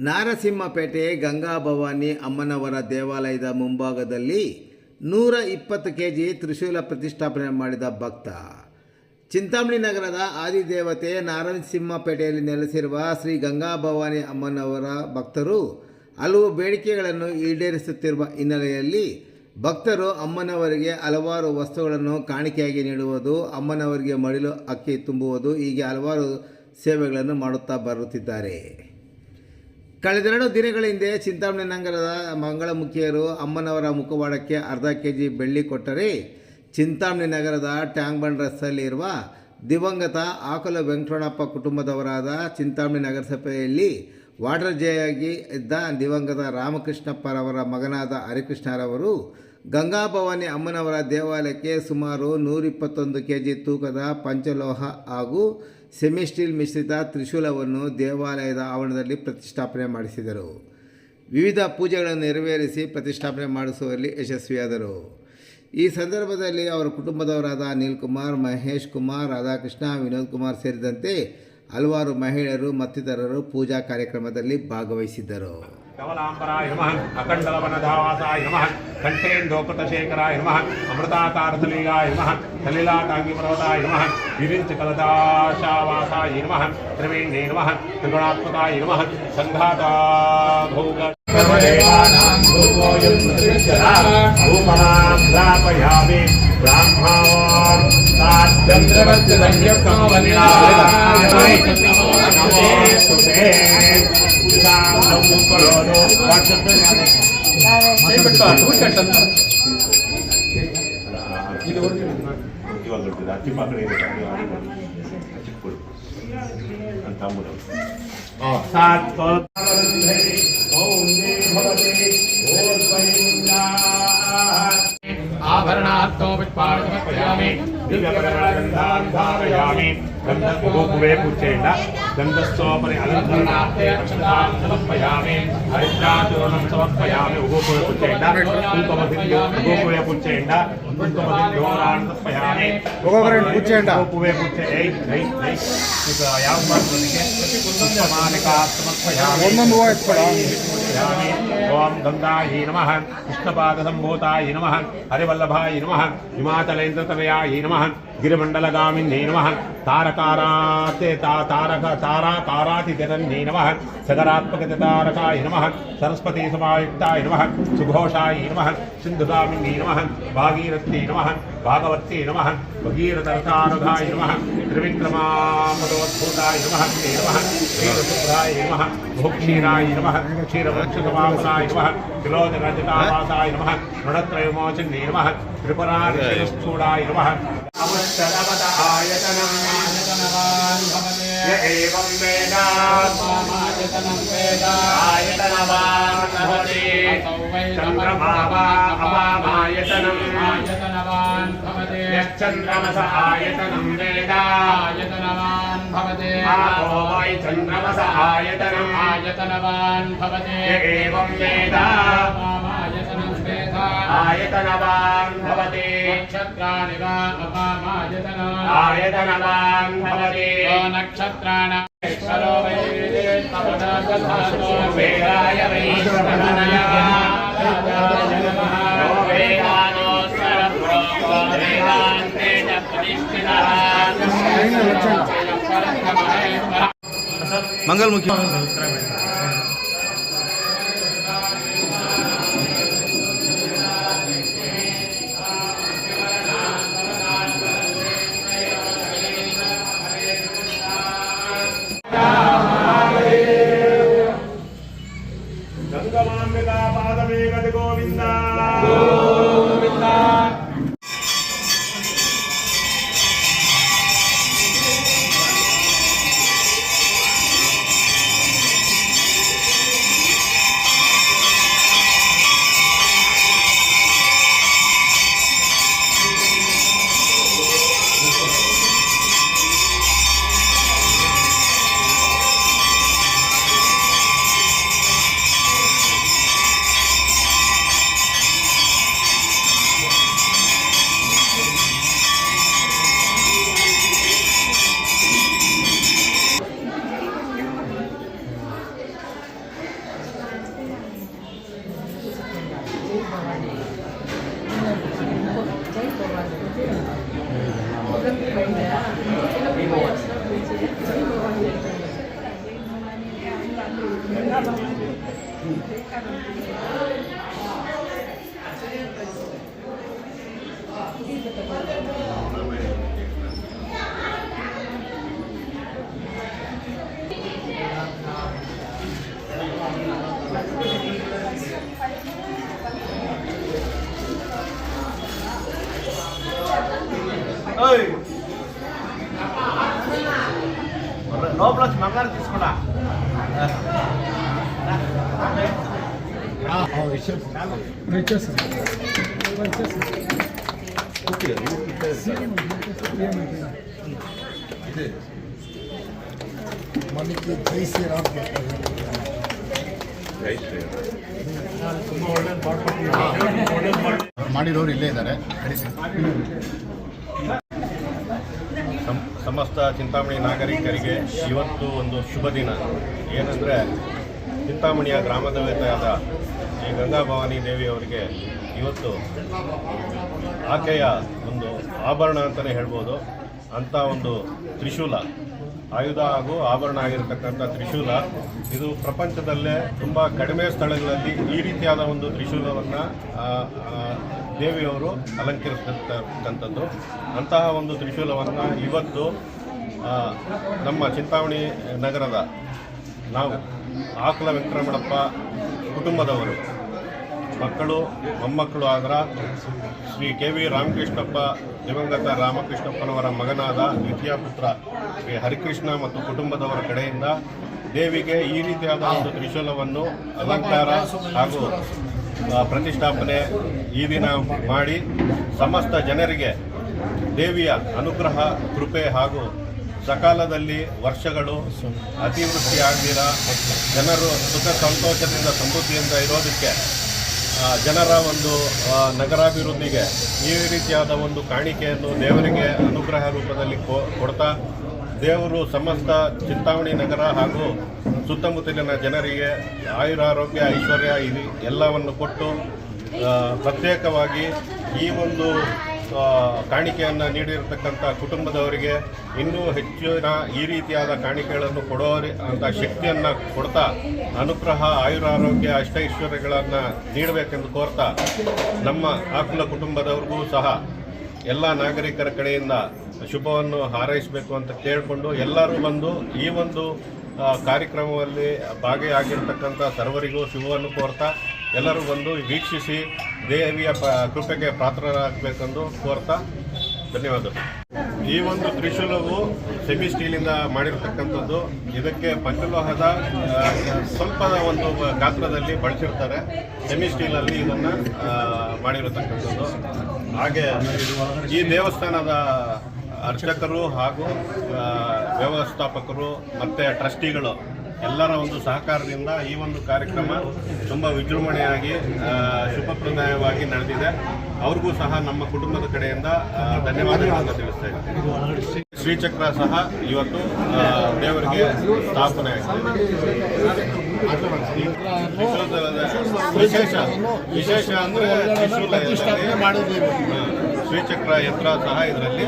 ನಾರಸಿಂಹಪೇಟೆ ಗಂಗಾಭವಾನಿ ಅಮ್ಮನವರ ದೇವಾಲಯದ ಮುಂಭಾಗದಲ್ಲಿ ನೂರ ಇಪ್ಪತ್ತು ಕೆ ಜಿ ತ್ರಿಶೂಲ ಪ್ರತಿಷ್ಠಾಪನೆ ಮಾಡಿದ ಭಕ್ತ. ಚಿಂತಾಮಣಿ ನಗರದ ಆದಿದೇವತೆ ನಾರಸಿಂಹಪೇಟೆಯಲ್ಲಿ ನೆಲೆಸಿರುವ ಶ್ರೀ ಗಂಗಾಭವಾನಿ ಅಮ್ಮನವರ ಭಕ್ತರು ಹಲವು ಬೇಡಿಕೆಗಳನ್ನು ಈಡೇರಿಸುತ್ತಿರುವ ಹಿನ್ನೆಲೆಯಲ್ಲಿ ಭಕ್ತರು ಅಮ್ಮನವರಿಗೆ ಹಲವಾರು ವಸ್ತುಗಳನ್ನು ಕಾಣಿಕೆಯಾಗಿ ನೀಡುವುದು, ಅಮ್ಮನವರಿಗೆ ಮಡಿಲು ಅಕ್ಕಿ ತುಂಬುವುದು, ಹೀಗೆ ಹಲವಾರು ಸೇವೆಗಳನ್ನು ಮಾಡುತ್ತಾ ಬರುತ್ತಿದ್ದಾರೆ. ಕಳೆದೆರಡು ದಿನಗಳ ಹಿಂದೆ ಚಿಂತಾಮಣಿ ನಗರದ ಮಂಗಳಮುಖಿಯರು ಅಮ್ಮನವರ ಮುಖವಾಡಕ್ಕೆ ಅರ್ಧ ಕೆ ಜಿ ಬೆಳ್ಳಿ ಕೊಟ್ಟರೆ ಚಿಂತಾಮಣಿ ನಗರದ ಟ್ಯಾಂಗ್ ಬಂಡ್ ರಸ್ತೆಯಲ್ಲಿರುವ ದಿವಂಗತ ಆಕಲ ವೆಂಕಟಣಪ್ಪ ಕುಟುಂಬದವರಾದ ಚಿಂತಾಮಣಿ ನಗರಸಭೆಯಲ್ಲಿ ವಾಟರ್ ಜಯಾಗಿ ಇದ್ದ ದಿವಂಗತ ರಾಮಕೃಷ್ಣಪ್ಪರವರ ಮಗನಾದ ಹರಿಕೃಷ್ಣರವರು ಗಂಗಾಭವಾನಿ ಅಮ್ಮನವರ ದೇವಾಲಯಕ್ಕೆ ಸುಮಾರು ನೂರಿಪ್ಪತ್ತೊಂದು ಕೆ ಜಿ ತೂಕದ ಪಂಚಲೋಹ ಹಾಗೂ ಸೆಮಿ ಸ್ಟೀಲ್ ಮಿಶ್ರಿತ ತ್ರಿಶೂಲವನ್ನು ದೇವಾಲಯದ ಆವರಣದಲ್ಲಿ ಪ್ರತಿಷ್ಠಾಪನೆ ಮಾಡಿಸಿದರು. ವಿವಿಧ ಪೂಜೆಗಳನ್ನು ನೆರವೇರಿಸಿ ಪ್ರತಿಷ್ಠಾಪನೆ ಮಾಡಿಸುವಲ್ಲಿ ಯಶಸ್ವಿಯಾದರು. ಈ ಸಂದರ್ಭದಲ್ಲಿ ಅವರ ಕುಟುಂಬದವರಾದ ಅನಿಲ್ ಕುಮಾರ್ ಮಹೇಶ್ ಕುಮಾರ್ ರಾಧಾಕೃಷ್ಣ ವಿನೋದ್ ಕುಮಾರ್ ಸೇರಿದಂತೆ ಹಲವಾರು ಮಹಿಳೆಯರು ಮತ್ತಿತರರು ಪೂಜಾ ಕಾರ್ಯಕ್ರಮದಲ್ಲಿ ಭಾಗವಹಿಸಿದ್ದರು. धवलांबराय नमः अकण्डलवनधावासाय नम कण्ठेन्दोपतशेखराय नम अमृताकारसलीलाय नम सलीलाकांगीपर्वताय नम विरिञ्चकलदाशावासाय नम त्रिवेणे नम त्रिगुणात्मकाय नम सङ्घाताभोग ब्राह्मण भूपोऽयं प्रतिष्ठता ಇವಾಗ ಅಚ್ಚಿ ಪಾಕಡೆ ಚಿಕ್ಕಳು ಅಂತ ಅಂಬುದು ಸಾತ್ దివ్యపరగంధాధారయామి గంధస్వే పూజేయండ గంధస్వోపరి అలంకరణార్థే అక్షతాం సమర్పయామి హరిద్రాచూర్ణం సమర్పయామి ఉగోపే పూజేయండ కుంకుమదివ్యో ఉగోపే పూజేయండ కుంకుమదివ్యోరాన్ని సమర్పయామి ఉగోపరేణ పూజేయండ ఉగోపే పూజే ఏయ్ ఏయ్ ఏయ్ ఇక యావ మార్పునికి కుంకుమానికా సమర్పయామి ఒన్నొందు వాయిస్ పడామి ఓం గంగాయ నమ. కృష్ణపాదసంభూతాయ నమ. హరివల్లభాయ నమ. హిమాచలేంద్రతనయాయ నమ. గిరిమండలగామిన్యై నమ. తారకారాతే తారక తారాకారాతితన్యై నమ. సగరాత్మకత తారకాయ నమ. సరస్వతీ సమాయుక్తాయ నమ. సుఘోషాయ నమ. సింధుగామిన్యై నమ. భాగీరథ్యై నమ. భాగవత్యై నమ. భగీరథానుధాయ నమ. త్రివిక్రమామదోద్భూతాయ నమ. నమ. క్షీరశుభ్రాయ నమ. భూక్షీరాయ నమ. క్షీరవృక్షసమాపనాయ నమ. త్రిలోచనజితావాసాయ నమ. నృణత్రయమోచన్యై నమ. త్రిపురారిషయస్థూడాయ నమ. अमुत्तरवत आयतनवान् य एवं वेद स्वामायतनं वेद आयतनवान् भवति चन्द्रभावायतनम् आयतनवान् भवति यश्चन्द्रमस आयतनं वेद आयतनवान् भवति आपो वै चन्द्रमस आयतनम् आयतनवान् भवति य एवं वेद आयतनवान् भवति नक्षत्राणि वा अपामायतना आयतनवान् भवति नक्षत्राणाश्वरो वै तपदातो वेदाय वैश्वरतनया यो లోపల బంగారు తీసుకున్నా మనకి జై శ్రీరామ్ ಮಾಡಿರೋರು ಇಲ್ಲೇ ಇದ್ದಾರೆ ಕಳಿಸಿ ಸಂ- ಸಮಸ್ತ ಚಿಂತಾಮಣಿ ನಾಗರಿಕರಿಗೆ ಇವತ್ತು ಒಂದು ಶುಭ ದಿನ. ಏನಂದರೆ, ಚಿಂತಾಮಣಿಯ ಗ್ರಾಮ ದೇವತೆಯಾದ ಶ್ರೀ ಗಂಗಾಭವಾನಿ ದೇವಿಯವರಿಗೆ ಇವತ್ತು ಆಕೆಯ ಒಂದು ಆಭರಣ ಅಂತಲೇ ಹೇಳ್ಬೋದು. ಅಂಥ ಒಂದು ತ್ರಿಶೂಲ, ಆಯುಧ ಹಾಗೂ ಆಭರಣ ಆಗಿರತಕ್ಕಂಥ ತ್ರಿಶೂಲ. ಇದು ಪ್ರಪಂಚದಲ್ಲೇ ತುಂಬ ಕಡಿಮೆ ಸ್ಥಳಗಳಲ್ಲಿ ಈ ರೀತಿಯಾದ ಒಂದು ತ್ರಿಶೂಲವನ್ನು ದೇವಿಯವರು ಅಲಂಕರಿಸಿರ್ತಕ್ಕಂಥದ್ದು ಅಂತಹ ಒಂದು ತ್ರಿಶೂಲವನ್ನು ಇವತ್ತು ನಮ್ಮ ಚಿಂತಾಮಣಿ ನಗರದ ನಾವು ಆಕಲ ವೆಂಕಟರಮಣಪ್ಪ ಕುಟುಂಬದವರು ಮಕ್ಕಳು, ಮೊಮ್ಮಕ್ಕಳು ಆದ್ರ ಶ್ರೀ ಕೆ ವಿ ರಾಮಕೃಷ್ಣಪ್ಪ, ದಿವಂಗತ ರಾಮಕೃಷ್ಣಪ್ಪನವರ ಮಗನಾದ ದ್ವಿತೀಯ ಪುತ್ರ ಶ್ರೀ ಹರಿಕೃಷ್ಣ ಮತ್ತು ಕುಟುಂಬದವರ ಕಡೆಯಿಂದ ದೇವಿಗೆ ಈ ರೀತಿಯಾದ ಒಂದು ತ್ರಿಶೂಲವನ್ನು ಅಲಂಕಾರ ಹಾಗೂ ಪ್ರತಿಷ್ಠಾಪನೆ ಈ ದಿನ ಮಾಡಿ ಸಮಸ್ತ ಜನರಿಗೆ ದೇವಿಯ ಅನುಗ್ರಹ, ಕೃಪೆ ಹಾಗೂ ಸಕಾಲದಲ್ಲಿ ವರ್ಷಗಳು ಅತಿವೃಷ್ಟಿ ಆಗದಿರ ಜನರು ಸುಖ ಸಂತೋಷದಿಂದ ಸಮೃದ್ಧಿಯಿಂದ ಇರೋದಕ್ಕೆ ಜನರ ಒಂದು ನಗರಾಭಿವೃದ್ಧಿಗೆ ಈ ರೀತಿಯಾದ ಒಂದು ಕಾಣಿಕೆಯನ್ನು ದೇವರಿಗೆ ಅನುಗ್ರಹ ರೂಪದಲ್ಲಿ ಕೊಡ್ತಾ, ದೇವರು ಸಮಸ್ತ ಚಿಂತಾಮಣಿ ನಗರ ಹಾಗೂ ಸುತ್ತಮುತ್ತಲಿನ ಜನರಿಗೆ ಆಯುರಾರೋಗ್ಯ, ಐಶ್ವರ್ಯ, ಇದು, ಎಲ್ಲವನ್ನು ಕೊಟ್ಟು ಪ್ರತ್ಯೇಕವಾಗಿ ಈ ಒಂದು ಕಾಣಿಕೆಯನ್ನು ನೀಡಿರತಕ್ಕಂಥ ಕುಟುಂಬದವರಿಗೆ ಇನ್ನೂ ಹೆಚ್ಚಿನ ಈ ರೀತಿಯಾದ ಕಾಣಿಕೆಗಳನ್ನು ಕೊಡೋರಿ ಅಂತ ಶಕ್ತಿಯನ್ನು ಕೊಡ್ತಾ ಅನುಗ್ರಹ, ಆಯುರಾರೋಗ್ಯ, ಅಷ್ಟೈಶ್ವರ್ಯಗಳನ್ನು ನೀಡಬೇಕೆಂದು ಕೋರ್ತಾ ನಮ್ಮ ಆಕುಲ ಕುಟುಂಬದವ್ರಿಗೂ ಸಹ ಎಲ್ಲ ನಾಗರಿಕರ ಕಡೆಯಿಂದ ಶುಭವನ್ನು ಹಾರೈಸಬೇಕು ಅಂತ ಕೇಳಿಕೊಂಡು ಎಲ್ಲರೂ ಬಂದು ಈ ಒಂದು ಕಾರ್ಯಕ್ರಮದಲ್ಲಿ ಭಾಗಿಯಾಗಿರ್ತಕ್ಕಂಥ ಸರ್ವರಿಗೂ ಶುಭವನ್ನು ಕೋರ್ತಾ ಎಲ್ಲರೂ ಬಂದು ವೀಕ್ಷಿಸಿ ದೇವಿಯ ಕೃಪೆಗೆ ಪಾತ್ರರಾಗಬೇಕೆಂದು ಕೋರ್ತಾ ಧನ್ಯವಾದಗಳು. ಈ ಒಂದು ತ್ರಿಶೂಲವು ಸೆಮಿ ಸ್ಟೀಲಿಂದ ಮಾಡಿರ್ತಕ್ಕಂಥದ್ದು. ಇದಕ್ಕೆ ಪಂಚಲೋಹದ ಸ್ವಲ್ಪ ಒಂದು ಗಾತ್ರದಲ್ಲಿ ಬಳಸಿರ್ತಾರೆ. ಸೆಮಿ ಸ್ಟೀಲಲ್ಲಿ ಇದನ್ನು ಮಾಡಿರತಕ್ಕಂಥದ್ದು. ಹಾಗೆ ಈ ದೇವಸ್ಥಾನದ ಅರ್ಚಕರು ಹಾಗೂ ವ್ಯವಸ್ಥಾಪಕರು ಮತ್ತು ಟ್ರಸ್ಟಿಗಳು ಎಲ್ಲರ ಒಂದು ಸಹಕಾರದಿಂದ ಈ ಒಂದು ಕಾರ್ಯಕ್ರಮ ತುಂಬ ವಿಜೃಂಭಣೆಯಾಗಿ ಶುಭಪ್ರದಾಯವಾಗಿ ನಡೆದಿದೆ. ಅವ್ರಿಗೂ ಸಹ ನಮ್ಮ ಕುಟುಂಬದ ಕಡೆಯಿಂದ ಧನ್ಯವಾದಗಳನ್ನು ತಿಳಿಸ್ತಾ ಇದ್ದೀನಿ. ಶ್ರೀಚಕ್ರ ಸಹ ಇವತ್ತು ದೇವರಿಗೆ ಸ್ಥಾಪನೆ ವಿಶೇಷ ವಿಶೇಷ ಅಂದರೆ ಶ್ರೀಚಕ್ರ ಯಂತ್ರ ಸಹ ಇದರಲ್ಲಿ.